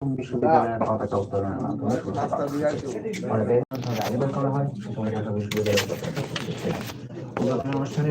বিশ্ববিদ্যালয়ের পতাকা উত্তোলনের মাধ্যমে আবেদন করা হয় ঢাকা বিশ্ববিদ্যালয়ের অনুষ্ঠানে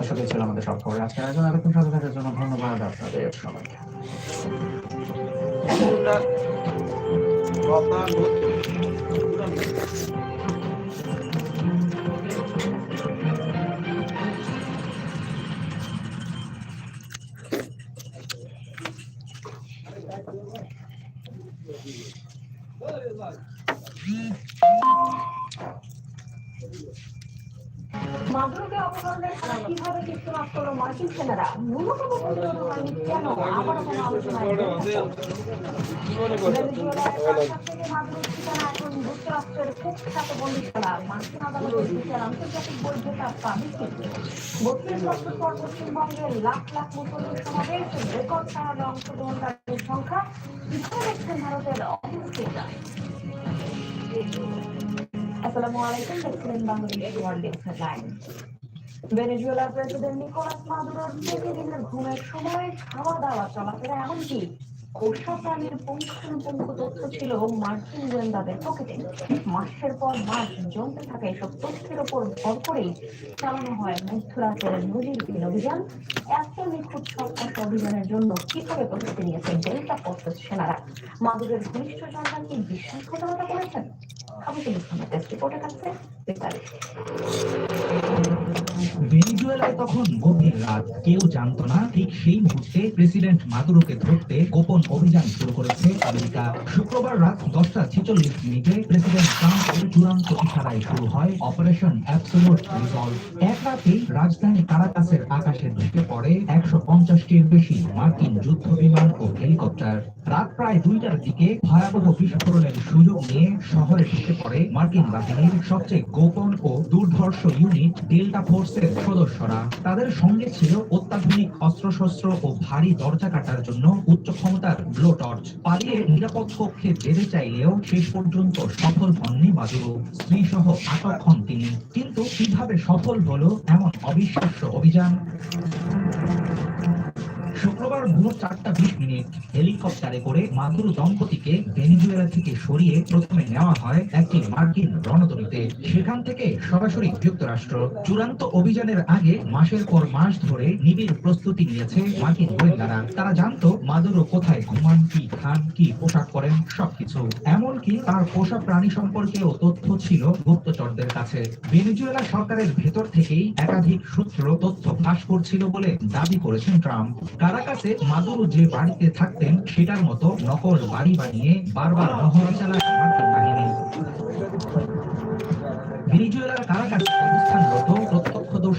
আশা করি ছিল আমাদের সব খবর। আজকের আয়োজন এতক্ষণ সাথে থাকার জন্য ধন্যবাদ আপনাদের সবাইকে। Thank you. মাদুরকে অপহরণের কীভাবে চিত্রনাট করল মার্কিন সেনারা ন্যূনতম প্রতিরোধ হয়নি কেন আবারও কোনো আলোচনায় এখন যুক্তরাষ্ট্রের কুখ্যাত বন্দীশালা মার্কিন আদালতের বিচার, আন্তর্জাতিক বৈধতা পাবে বত্রিশ বছর পর পশ্চিমবঙ্গের লাখ লাখ মুসলিম সমাবেশ, রেকর্ড সাহায্যে অংশগ্রহণকারীর সংখ্যা কীভাবে দেখছেন ভারতের অবস্থিতা আসসালামু আলাইকুম দেখছিলেন বাংলাদেশ ওয়ার্ল্ড হেডলাইন ভেনেজুয়েলার প্রেসিডেন্ট নিকোলাস মাদুরোর প্রতিদিনের ঘুমের সময় খাওয়া দাওয়া চলাফেরা এমনকি পোষা প্রাণীর পুঙ্খানুপুঙ্খ তথ্য ছিল মার্কিন গোয়েন্দাদের পকেটে। মাসের পর মাস জমতে থাকা এসব তথ্যের উপর ভর করেই চালানো হয় মধ্যরাতের নজিরবিহীন অভিযান। এত নিখুঁত সন্ত্রাস অভিযানের জন্য কীভাবে প্রস্তুতি নিয়েছে ডেল্টা ফোর্সেস সেনারা? মাদুরের ঘনিষ্ঠ সন্তান কি বিশ্বাসঘাতকতা করেছেন? ভেনিজুয়েলায় তখন গভীর রাত। কেউ জানতো না ঠিক সেই মুহূর্তে প্রেসিডেন্ট মাদুরোকে ধরতে গোপন অভিযান শুরু করেছে আমেরিকা। শুক্রবার রাত দশটা ছেচল্লিশ মিনিটে প্রেসিডেন্ট ট্রাম্পের চূড়ান্ত ইশারায় শুরু হয় অপারেশন অ্যাবসোলুট রিজলভ এক রাতেই রাজধানী কারাকাসের আকাশে ঢুকে পড়ে একশো পঞ্চাশটির বেশি মার্কিন যুদ্ধ বিমান ও হেলিকপ্টার। রাত প্রায় দুইটার দিকে ভয়াবহ বিস্ফোরণের সুযোগ নিয়ে শহরে ঢুকে পড়ে মার্কিন বাহিনীর সবচেয়ে গোপন ও দুর্ধর্ষ ইউনিট ডেল্টা ফোর্সের সদস্যরা। তাদের সঙ্গে ছিল অত্যাধুনিক অস্ত্রশস্ত্র ও ভারী দরজা কাটার জন্য উচ্চ ক্ষমতার ব্লো টর্চ। পালিয়ে নিরাপদ কক্ষে যেতে চাইলেও শেষ পর্যন্ত সফল হননি বাদুরু স্ত্রী সহ আটক হন তিনি। কিন্তু কীভাবে সফল হলো এমন অবিশ্বাস্য অভিযান? শুক্রবার ভোর চারটা বিশ মিনিট হেলিকপ্টারে করে মাদুরু দম্পতিকে ভেনিজুয়েলা থেকে সরিয়ে প্রথমে নেওয়া হয় একটি মার্কিন রণতরীতে। সেখান থেকে সরাসরি যুক্তরাষ্ট্র। চূড়ান্ত অভিযানের আগে মাসের পর মাস ধরে নিবিড় প্রস্তুতি নিয়েছে মার্কিন গোয়েন্দারা। তারা জানতো মাদুরো কোথায় ঘুমান, কি খান, কি পোশাক পরেন, সবকিছু। এমনকি তার পোষা প্রাণী সম্পর্কেও তথ্য ছিল গুপ্তচরদের কাছে। ভেনিজুয়েলা সরকারের ভেতর থেকেই একাধিক সূত্র তথ্য ফাঁস করছিল বলে দাবি করেছেন ট্রাম্প। কারাকাসে মাদুরু যে বাড়িতে থাকতেন, সেটার মতো নকল বাড়ি বানিয়ে বারবার নহর চালায় মার্কিন বাহিনী ভেনিজুয়েলার কারাকাসে অবস্থানরত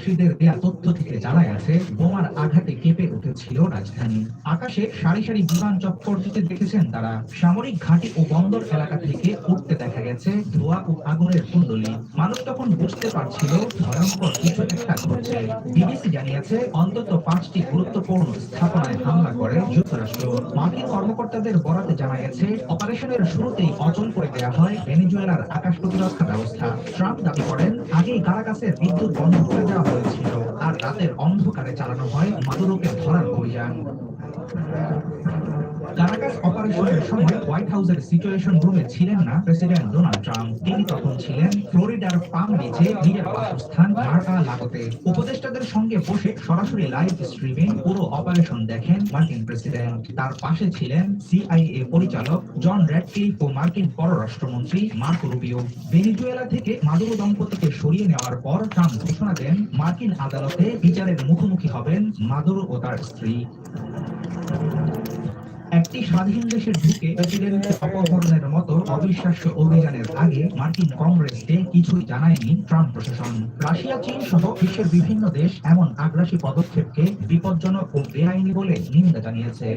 প্রত্যক্ষদর্শীদের দেয়া তথ্য থেকে জানা গেছে, বোমার আঘাতে কেঁপে উঠেছিল রাজধানী। আকাশে সারি সারি বিমান চক্কর দিতে দেখেছেন তারা। সামরিক ঘাঁটি ও বন্দর এলাকা থেকে উঠতে দেখা গেছে ধোঁয়া ও আগুনের কুণ্ডলী। মানুষ তখন বুঝতে পারছিল ভয়ঙ্কর কিছু একটা ঘটছে। বিবিসি জানিয়েছে, অন্তত পাঁচটি গুরুত্বপূর্ণ স্থাপনায় হামলা করে যুক্তরাষ্ট্র। মার্কিন কর্মকর্তাদের বরাতে জানা গেছে, অপারেশনের শুরুতেই অচল করে দেওয়া হয় ভেনেজুয়েলার আকাশ প্রতিরক্ষা ব্যবস্থা। ট্রাম্প দাবি করেন, আগেই কারাকাসের বিদ্যুৎ বন্ধ করে দেওয়া হয়েছিল। আর রাতের অন্ধকারে চালানো হয় মাদুরোকে ধরার অভিযান। অপারেশনের সময় হোয়াইট হাউসের সিচুয়েশন রুমে ছিলেন না। প্রেসিডেন্ট ডোনাল্ড ট্রাম্প তিনি তখন ছিলেন ফ্লোরিডার পাম বিচে নিজের বাসস্থান লাগোতে। উপদেষ্টাদের সঙ্গে বসে সরাসরি লাইভ স্ট্রিমে পুরো অপারেশন দেখেন মার্কিন প্রেসিডেন্ট তার পাশে ছিলেন সিআইএ পরিচালক জন র্যাডক্লিফ ও মার্কিন পররাষ্ট্রমন্ত্রী মার্কো রুবিও ভেনিজুয়েলা থেকে মাদুরো দম্পতিকে সরিয়ে নেওয়ার পর ট্রাম্প ঘোষণা দেন, মার্কিন আদালতে বিচারের মুখোমুখি হবেন মাদুরো ও তার স্ত্রী। একটি স্বাধীন দেশে ঢুকে প্রেসিডেন্টের অপহরণের মতো অবিশ্বাস্য অভিযানের আগে মার্কিন কংগ্রেসকে কিছুই জানায়নি ট্রাম্প প্রশাসন। রাশিয়া, চীন সহ বিশ্বের বিভিন্ন দেশ এমন আগ্রাসী পদক্ষেপকে বিপজ্জনক ও বেআইনি বলে নিন্দা জানিয়েছে।